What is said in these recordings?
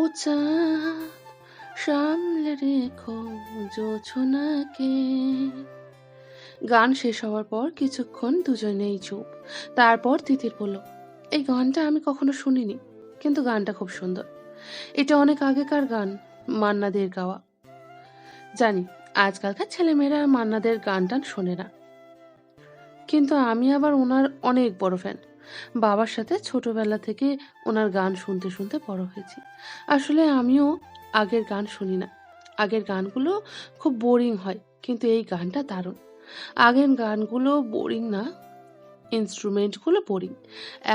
ও চাঁদ, সামলে রেখো জোছনাকে। গান শেষ হওয়ার পর কিছুক্ষণ দুজনেই চুপ। তারপর তিতির বলল, এই গানটা আমি কখনো শুনিনি, কিন্তু গানটা খুব সুন্দর। এটা অনেক আগেকার গান, মান্নাদের গাওয়া। জানি, আজকালকার ছেলেমেয়েরা মান্নাদের গান টান শোনে না। কিন্তু আমি আবার ওনার অনেক বড় ফ্যান বাবার সাথে ছোটবেলা থেকে ওনার গান শুনতে শুনতে বড় হয়েছি। আসলে আমিও আগের গান শুনি না। আগের গানগুলো খুব বোরিং হয়, কিন্তু এই গানটা দারুণ। আগের গানগুলো বোরিং না ইনস্ট্রুমেন্টগুলো বোরিং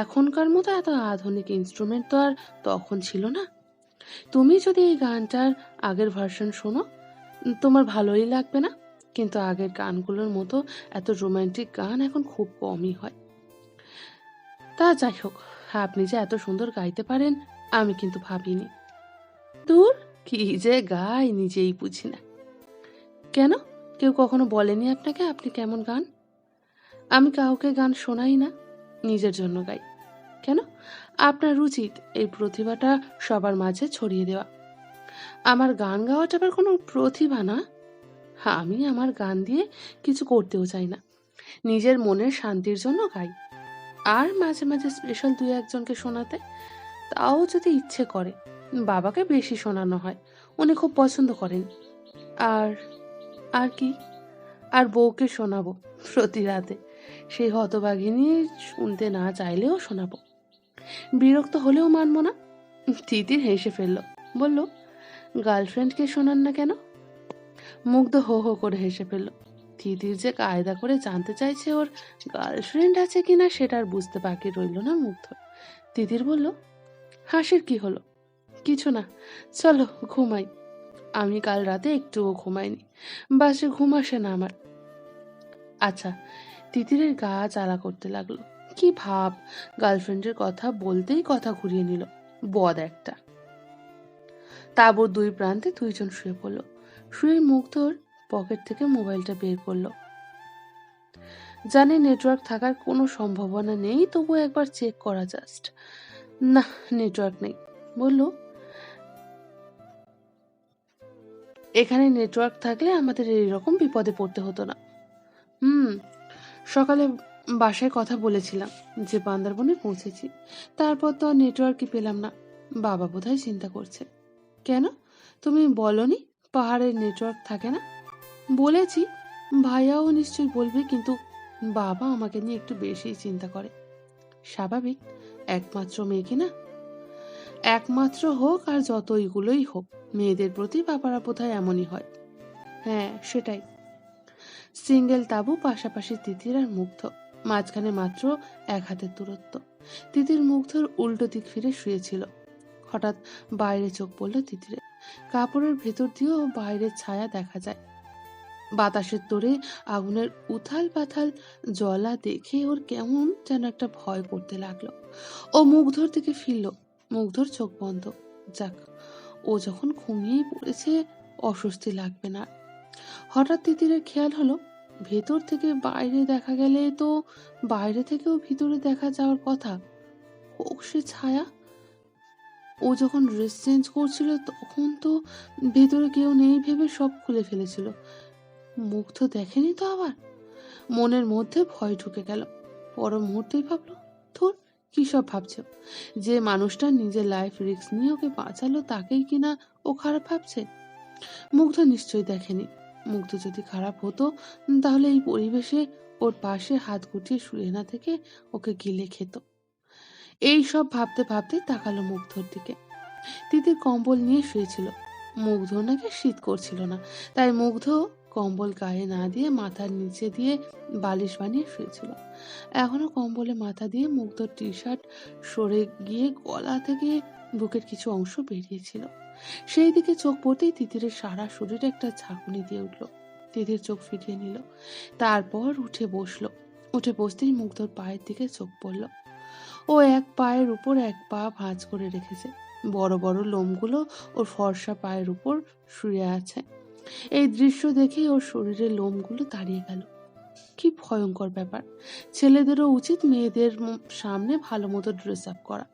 এখনকার মতো এত আধুনিক ইনস্ট্রুমেন্ট তো আর তখন ছিল না। তুমি যদি এই গানটার আগের ভার্সন শোনো, তোমার ভালোই লাগবে না? কিন্তু আগের গানগুলোর মতো এত রোম্যান্টিক গান এখন খুব কমই হয়। তা যাই হোক, আপনি যে এত সুন্দর গাইতে পারেন, আমি কিন্তু ভাবিনি। দূর, কি যে গাই নিজেই বুঝি না। কেন? কেউ কখনো বলেনি আপনাকে আপনি কেমন গান? আমি কাউকে গান শোনাই না, নিজের জন্য গাই। কেন? আপনার উচিত এই প্রতিভাটা সবার মাঝে ছড়িয়ে দেওয়া। আমার গান গাওয়াটা আবার কোনো প্রতিভা না? আমি আমার গান দিয়ে কিছু করতেও চাই না। নিজের মনের শান্তির জন্য গাই। আর মাঝে মাঝে স্পেশাল দুই একজনকে শোনাতে তাও যদি ইচ্ছে করে, বাবাকে বেশি শোনানো হয়, উনি খুব পছন্দ করেন। আর আর কি? আর বউকে শোনাবো প্রতি রাতে। সেই হতবাগিনী শুনতে না চাইলেও শোনাবো। বিরক্ত হলেও মানবো না। তিতির হেসে ফেলল, বলল গার্লফ্রেন্ডকে শোনান না কেন? মুগ্ধ হো হো করে হেসে ফেলল। তিতির যে কায়দা করে জানতে চাইছে ওর গার্লফ্রেন্ড আছে কিনা সেটা আর বুঝতে বাকি রইল না মুগ্ধ। তিতির বলল, হাসির কি হলো? কিছু না, চলো ঘুমাই। আমি কাল রাতে একটুও ঘুমাইনি। বাসে ঘুম আসে না আমার। আচ্ছা তিতিরের গা চালা করতে লাগল। কি ভাব গার্লফ্রেন্ডের কথা বলতেই কথা ঘুরিয়ে নিল। বদ একটা। তাবর দুই প্রান্তে দুইজন শুয়ে পড়ল। শুয়ে মুগ্ধর পকেট থেকে মোবাইলটা বের করল। জানে নেটওয়ার্ক থাকার কোনো সম্ভাবনা নেই, তবু একবার চেক করা জাস্ট। না, নেটওয়ার্ক নেই। বলল, এখানে নেটওয়ার্ক থাকলে আমাদের এইরকম বিপদে পড়তে হতো না। হুম, সকালে বাসায় কথা বলেছিলাম যে বান্দারবনে পৌঁছেছি। তারপর তো আর নেটওয়ার্কই পেলাম না। বাবা বোধহয় চিন্তা করছে। কেন? তুমি বলনি পাহাড়ের নেটওয়ার্ক থাকে না? বলেছি, ভাইয়াও নিশ্চয়ই বলবে, কিন্তু বাবা আমাকে নিয়ে একটু বেশি চিন্তা করে। স্বাভাবিক, একমাত্র মেয়ে কিনা একমাত্র হোক আর যতইগুলোই হোক, মেয়েদের প্রতি বাবারা বোধহয় এমনই হয়। হ্যাঁ সেটাই। সিঙ্গেল তাবু, পাশাপাশি তিতির আর মুগ্ধ। মাঝখানে মাত্র এক হাতের দূরত্ব। তিতির মুগ্ধর উল্টো দিক ফিরে শুয়েছিল। হঠাৎ বাইরে চোখ পড়ল তিতিরে কাপড়ের ভেতর দিয়েও বাইরের ছায়া দেখা যায়। বাতাসের তোরে আগুনের উথাল পাথাল জলা দেখে ওর কেমন যেন একটা ভয় করতে লাগল। ও মুগ্ধর দিকে ফিরল। মুগ্ধর চোখ বন্ধ। যাক, ও যখন ঘুমিয়েই পড়েছে, অস্বস্তি লাগবে না। হঠাৎ তিতিরের খেয়াল হলো, ভেতর থেকে বাইরে দেখা গেলে তো বাইরে থেকেও ভিতরে দেখা যাওয়ার কথা। হোক সে ছায়া ও যখন ড্রেস চেঞ্জ করছিল, তখন তো ভেতরে কেউ নেই ভেবে সব খুলে ফেলেছিল। মুখ তো দেখেনি তো আবার। মনের মধ্যে ভয় ঢুকে গেল। পর মুহূর্তেই ভাবলো, ধুর, কি সব ভাবছে? যে মানুষটা নিজের লাইফ রিস্ক নিয়ে ওকে বাঁচালো তাকেই কিনা ও খারাপ ভাবছে? মুগ্ধ নিশ্চয়ই দেখেনি। মুগ্ধ যদি খারাপ হতো, তাহলে এই পরিবেশে ওর পাশে হাত গুটিয়ে শুয়ে না থেকে ওকে গিলে খেত। এই সব ভাবতে ভাবতে তাকালো মুগ্ধর দিকে। তিতির কম্বল নিয়ে শুয়েছিল। মুগ্ধ নাকি শীত করছিল না। তাই মুগ্ধ কম্বল গায়ে না দিয়ে মাথার নিচে দিয়ে বালিশ বানিয়ে শুয়েছিল। এখনও কম্বলে মাথা দিয়ে মুগ্ধর টি শার্ট সরে গিয়ে গলা থেকে বুকের কিছু অংশ বেরিয়েছিল সেই দিকে চোখ পড়তেই তিতিরের সারা শরীরে একটা ঝাঁকুনি দিয়ে উঠল। তিতির চোখ ফিরিয়ে নিল। তারপর উঠে বসল। উঠে বসতেই মুগ্ধর পায়ের দিকে চোখ পড়ল। ও এক পায়ের উপর এক পা ভাঁজ করে রেখেছে। বড় বড় লোমগুলো ওর ফর্সা পায়ের উপর শুয়ে আছে। এই দৃশ্য দেখেই ওর শরীরের লোমগুলো দাঁড়িয়ে গেল। কি ভয়ঙ্কর ব্যাপার। ছেলেদেরও উচিত মেয়েদের সামনে ভালো মতো ড্রেস আপ করা।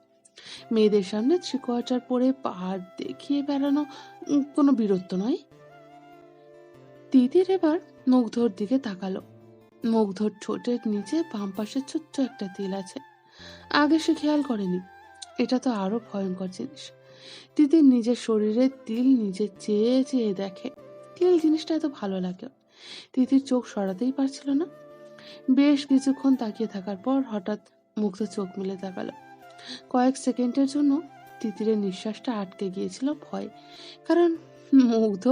মেয়েদের সামনে থ্রি কোয়ার্টার পরে পাহাড় দেখিয়ে বেড়ানো কোনো বীরত্ব নয়। তিতির এবার মুগ্ধর দিকে তাকালো। মুগ্ধর ঠোঁটের নিচে বাম পাশে ছোট্ট একটা তিল আছে। আগে সে খেয়াল করেনি। এটা তো আরও ভয়ঙ্কর জিনিস। তিতির নিজের শরীরে তিল নিজে চেয়ে চেয়ে দেখে, তিল জিনিসটা এত ভালো লাগে। তিতির চোখ সরাতেই পারছিল না। বেশ কিছুক্ষণ তাকিয়ে থাকার পর হঠাৎ মুগ্ধ চোখ মিলে তাকালো। কয়েক সেকেন্ডের জন্য তিতিরের নিঃশ্বাসটা আটকে গিয়েছিল ভয়, কারণ মুগ্ধ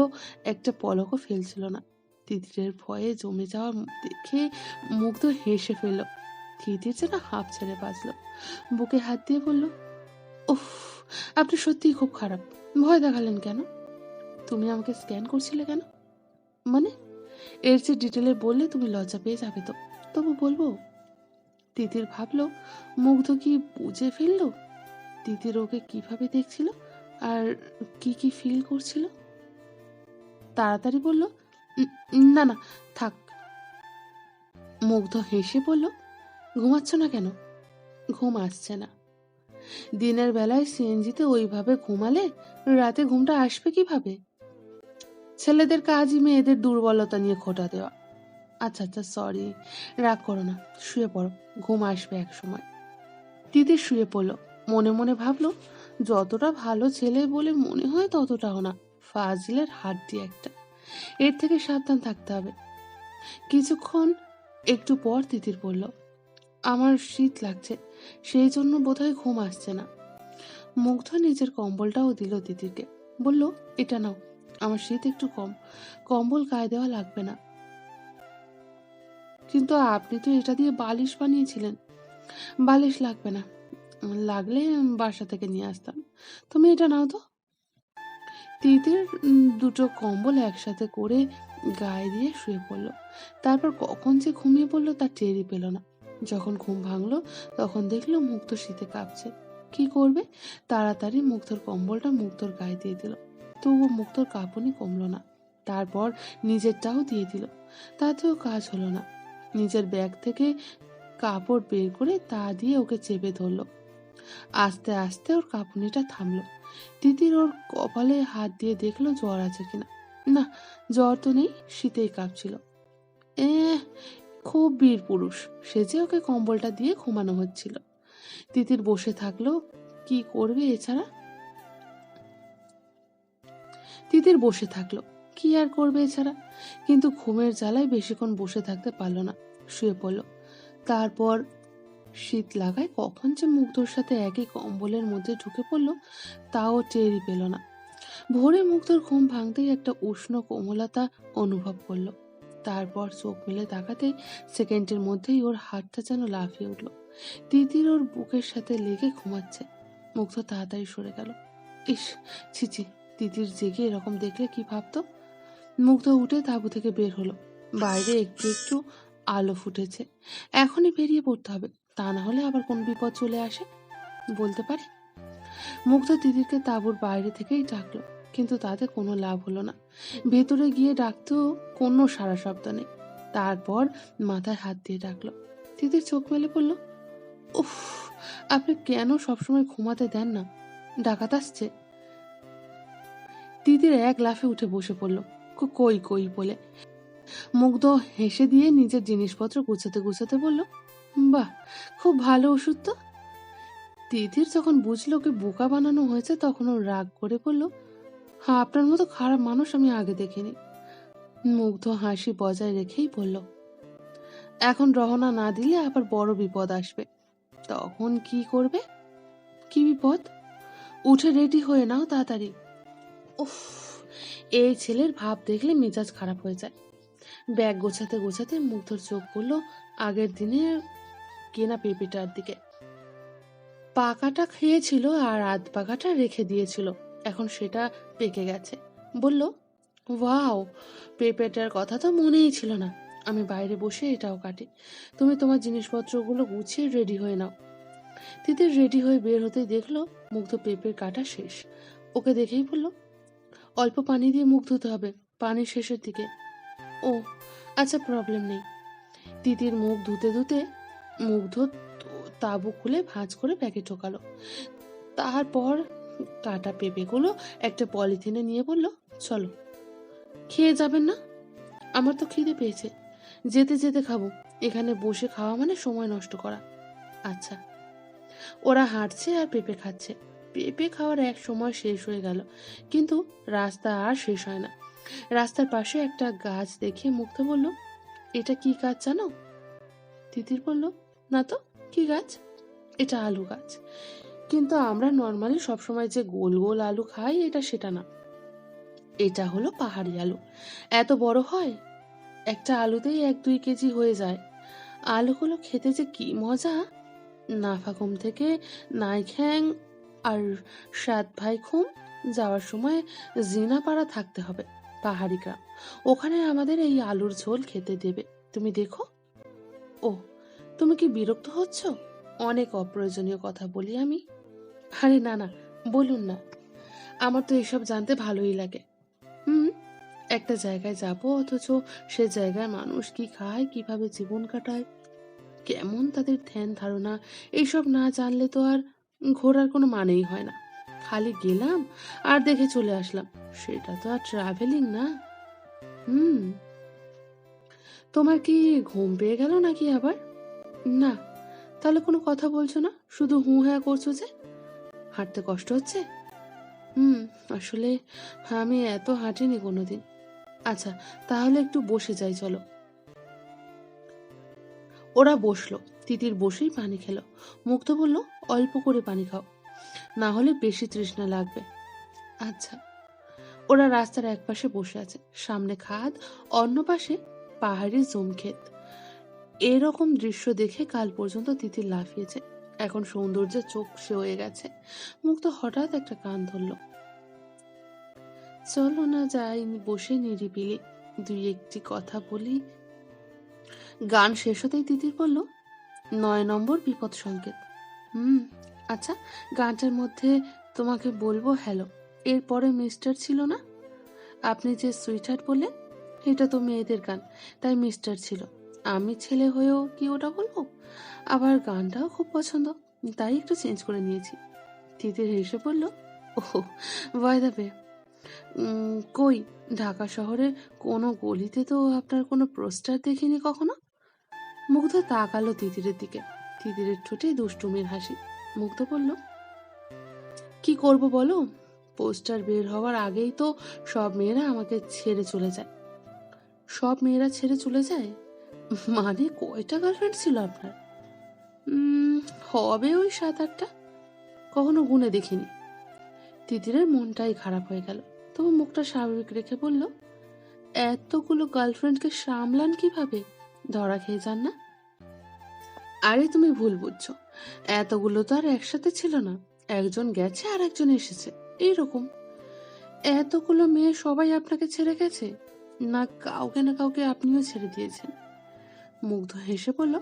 একটা পলকও ফেলছিল না। তিতিরের ভয়ে জমে যাওয়া দেখে মুগ্ধ হেসে ফেলল তিতির যেন হাঁপ ছেড়ে বাঁচলো বুকে হাত দিয়ে বলল, উফ, আপনি সত্যিই খুব খারাপ। ভয় দেখালেন কেন? তুমি আমাকে স্ক্যান করছিলে কেন? মানে এর যে ডিটেলে বললে তুমি লজ্জা পেয়ে যাবে তো। তবু বলব, তিতির ভাবলো, মুগ্ধ কি বুঝে ফেলল? তিতির ওকে কীভাবে দেখছিল? আর কি কি ফিল করছিল? তাড়াতাড়ি বলল না না, থাক। মুগ্ধ হেসে বলল ঘুমাচ্ছ না কেন? ঘুম আসছে না। দিনের বেলায় সিএনজিতে ওইভাবে ঘুমালে রাতে ঘুমটা আসবে কীভাবে? ছেলেদের কাজই মেয়েদের দুর্বলতা নিয়ে খোটা দেওয়া। আচ্ছা আচ্ছা সরি রাগ করো না, শুয়ে পড়ো, ঘুম আসবে এক সময়। দিদি শুয়ে পড়ল, মনে মনে ভাবলো, যতটা ভালো ছেলে বলে মনে হয় ততটাও না, ফাজিলের হাড্ডি একটা। এর থেকে সাবধান থাকতে হবে। কিছুক্ষণ একটু পর তিতির বলল আমার শীত লাগছে সেই জন্য বোধহয় ঘুম আসছে না। মুগ্ধ নিজের কম্বলটাও দিল দিদিকে। বলল, এটা নাও, আমার শীত একটু কম, কম্বল গায়ে দেওয়া লাগবে না। কিন্তু আপনি তো এটা দিয়ে বালিশ বানিয়েছিলেন। বালিশ লাগবে না, লাগলে বাসা থেকে নিয়ে আসতাম। তুমি এটা নাও তো। তিতির দুটো কম্বল একসাথে করে গায়ে দিয়ে শুয়ে পড়ল। তারপর কখন যে ঘুমিয়ে পড়ল তার টেরই পেল না। যখন ঘুম ভাঙলো, তখন দেখল মুক্ত শীতে কাঁপছে। কি করবে? তাড়াতাড়ি মুক্তর কম্বলটা মুক্তর গায়ে দিয়ে দিল। তবুও মুক্তর কাঁপুনি কমলো না। তারপর নিজেরটাও দিয়ে দিল। তাতেও কাজ হলো না। নিজের ব্যাগ থেকে কাপড় বের করে তা দিয়ে ওকে চেপে ধরলো। আস্তে আস্তে ওর কাঁপুনিটা থামলো। তিতির ওর কপালে হাত দিয়ে দেখল জ্বর আছে কিনা। না, জ্বর তো নেই, শীতেই কাঁপছিল। এ খুব বীর পুরুষ। সেজে ওকে কম্বলটা দিয়ে ঘুমানো হচ্ছিল। তিতির বসে থাকল, কি করবে এছাড়া? তিতির বসে থাকল, কি আর করবে এছাড়া? কিন্তু ঘুমের জ্বালায় বেশিক্ষণ বসে থাকতে পারল না। শুয়ে পড়ল। তারপর শীত লাগায় কখন যে মুগ্ধর সাথে একই কম্বলের মধ্যে ঢুকে পড়ল, তাও টেরই পেল না। ভোরে মুগ্ধর ঘুম ভাঙতেই একটা উষ্ণ কোমলতা অনুভব করল। তারপর চোখ মেলে তাকাতেই সেকেন্ডের মধ্যেই ওর হাতটা যেন লাফিয়ে উঠল। তিতির ওর বুকের সাথে লেগে ঘুমাচ্ছে। মুগ্ধ তাড়াতাড়ি সরে গেল। ইস ছিচি তিতির জেগে এরকম দেখলে কি ভাবতো? মুগ্ধ উঠে তাবু থেকে বের হলো। বাইরে একটু একটু আলো ফুটেছে। এখনই বেরিয়ে পড়তে হবে। তা না হলে আবার কোন বিপদ চলে আসে? বলতে পারে? মুগ্ধ দিদিকে তাঁবুর বাইরে থেকেই ডাকলো। কিন্তু তাতে কোনো লাভ হলো না। ভেতরে গিয়ে ডাকতেও কোনো সারা শব্দ নেই। তারপর মাথায় হাত দিয়ে ডাকলো। দিদির চোখ মেলে পড়ল উফ, আপনি কেন সবসময় ঘুমাতে দেন না? ডাকাত আসছে। দিদির এক লাফে উঠে বসে পড়ল। কই কই? বলে। মুগ্ধ হেসে দিয়ে নিজের জিনিসপত্র গুছাতে গুছাতে বলল, বাহ, খুব ভালো ওষুধ তো? তিথির যখন বুঝলো ওকে বোকা বানানো হয়েছে, তখন ও রাগ করে বলল আপনার মতো খারাপ মানুষ আমি আগে দেখিনি। মুগ্ধ হাসি বজায় রেখেই বলল, এখন রহনা না দিলে আবার বড় বিপদ আসবে। তখন কি করবে? কি বিপদ? উঠে রেডি হয়ে নাও তাড়াতাড়ি। উফ, এই ছেলের ভাব দেখলে মেজাজ খারাপ হয়ে যায়। ব্যাগ গোছাতে গোছাতে মুগ্ধর চোখ পড়ল আগের দিনে কেনা পেঁপেটার দিকে। পাকাটা খেয়েছিল আর আধ পাকাটা রেখে দিয়েছিল। এখন সেটা পেকে গেছে। বলল, ওয়াও, পেঁপেটার কথা তো মনেই ছিল না। আমি বাইরে বসে এটাও কাটি। তুমি তোমার জিনিসপত্রগুলো গুছিয়ে রেডি হয়ে নাও। তিতির রেডি হয়ে বের হতেই দেখল মুগ্ধ পেঁপের কাটা শেষ। ওকে দেখেই বলল, অল্প পানি দিয়ে মুখ ধুতে হবে, পানির শেষের দিকে। ও আচ্ছা প্রবলেম নেই। তিতির মুখ ধুতে ধুতে মুগ্ধ তাঁবু খুলে ভাঁজ করে ব্যাগে ঢোকালো তারপর কাটা পেঁপেগুলো একটা পলিথিনে নিয়ে বলল, চলো। খেয়ে যাবেন না? আমার তো খিদে পেয়েছে। যেতে যেতে খাব। এখানে বসে খাওয়া মানে সময় নষ্ট করা। আচ্ছা। ওরা হাঁটছে আর পেঁপে খাচ্ছে। পেঁপে খাওয়ার এক সময় শেষ হয়ে গেল, কিন্তু রাস্তা আর শেষ হয় না। রাস্তার পাশে একটা গাছ দেখে মুগ্ধ বলল, এটা কি গাছ জানো? তিতির বলল, না তো, কি গাছ? এটা আলু গাছ। কিন্তু আমরা নর্মালি সবসময় যে গোল গোল আলু খাই, এটা সেটা না। এটা হলো পাহাড়ি আলু। এত বড় হয়, একটা আলুতেই এক দুই কেজি হয়ে যায়। আলুগুলো খেতে যে কি মজা! নাফাকুম থেকে নাইখ্যাং আর সাত ভাই খুম যাওয়ার সময় জিনাপাড়া থাকতে হবে, পাহাড়ি গ্রাম। ওখানে আমাদের এই আলুর ঝোল খেতে দেবে। তুমি দেখো। ও তুমি কি বিরক্ত হচ্ছ? অনেক অপ্রয়োজনীয় কথা বলি আমি। আরে না না, বলুন না। আমার তো এসব জানতে ভালোই লাগে। হুম, একটা জায়গায় যাব অথচ সে জায়গায় মানুষ কি খায়, কীভাবে জীবন কাটায়, কেমন তাদের ধ্যান ধারণা এইসব না জানলে তো আর ঘোরার কোনো মানেই হয় না। খালি গেলাম আর দেখে চলে আসলাম। সেটা তো আর ট্রাভেলিং না। হুম, তোমার কি ঘুম পেয়ে গেল নাকি আবার? না, তাহলে কোনো কথা বলছো না? শুধু হু হ্যাঁ করছ যে হাঁটতে কষ্ট হচ্ছে? হুম, আসলে আমি এত হাঁটিনি কোনোদিন। আচ্ছা তাহলে একটু বসে যাই, চলো। ওরা বসল, তিতির বসেই পানি খেলো। মুগ্ধ বলল, অল্প করে পানি খাও, না হলে বেশি তৃষ্ণা লাগবে। আচ্ছা। ওরা রাস্তার এক পাশে বসে আছে, সামনে খাদ, অন্য পাশে পাহাড়ি জুম ক্ষেত এরকম দৃশ্য দেখে কাল পর্যন্ত তিতির লাফিয়েছে। এখন সৌন্দর্যে চোখ সে হয়ে গেছে। মুক্ত হঠাৎ একটা কান ধরল। চলো না যাই বসে নিরিবিলি দুই একটি কথা বলি। গান শেষ হতেই তিতির বলল, নয় নম্বর বিপদ সংকেত। হুম আচ্ছা গানটার মধ্যে তোমাকে বলব হ্যালো, এরপরে মিস্টার ছিল না? আপনি যে সুইটহার্ট বললেন, এটা তো মেয়েদের গান, তাই মিস্টার ছিল। আমি ছেলে হয়েও কি ওটা বলব? আবার গানটাও খুব পছন্দ, তাই একটু চেঞ্জ করে নিয়েছি। তিতির হেসে বলল ও ভয় দেবে কই? ঢাকা শহরের কোনো গলিতে তো আপনার কোনো পোস্টার দেখিনি কখনো? মুগ্ধ তাকালো তিতিরের দিকে। তিতিরের ঠোঁটে দুষ্টুমির হাসি। মুগ্ধ বলল, কি করব বলো? পোস্টার বের হওয়ার আগেই তো সব মেয়েরা আমাকে ছেড়ে চলে যায়। সব মেয়েরা ছেড়ে চলে যায়? মানে কয়টা গার্লফ্রেন্ড ছিল আপনার? হবে ওই সাত আটটা কখনো গুনে দেখিনি। তিতিরের মনটাই খারাপ হয়ে গেল। তবু মুখটা স্বাভাবিক রেখে বলল, এতগুলো গার্লফ্রেন্ডকে সামলান কীভাবে? ধরা খেয়ে যান না। আরে, তুমি ভুল বুঝছ। এতগুলো তো আর একসাথে ছিল না। একজন গেছে আর একজন এসেছে। এইরকম। এতগুলো মেয়ে সবাই আপনাকে ছেড়ে গেছে? না, কাউকে না কাউকে আপনিও ছেড়ে দিয়েছেন। মুগ্ধ হেসে বলল,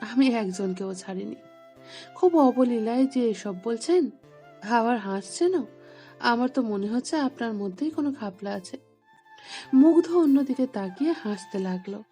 আমি একজনকেও ছাড়িনি। খুব অবলীলায় যে এসব বলছেন, আবার হাসছেনও, আমার তো মনে হচ্ছে আপনার মধ্যেই কোনো খাপলা আছে। মুগ্ধ অন্যদিকে তাকিয়ে হাসতে লাগল।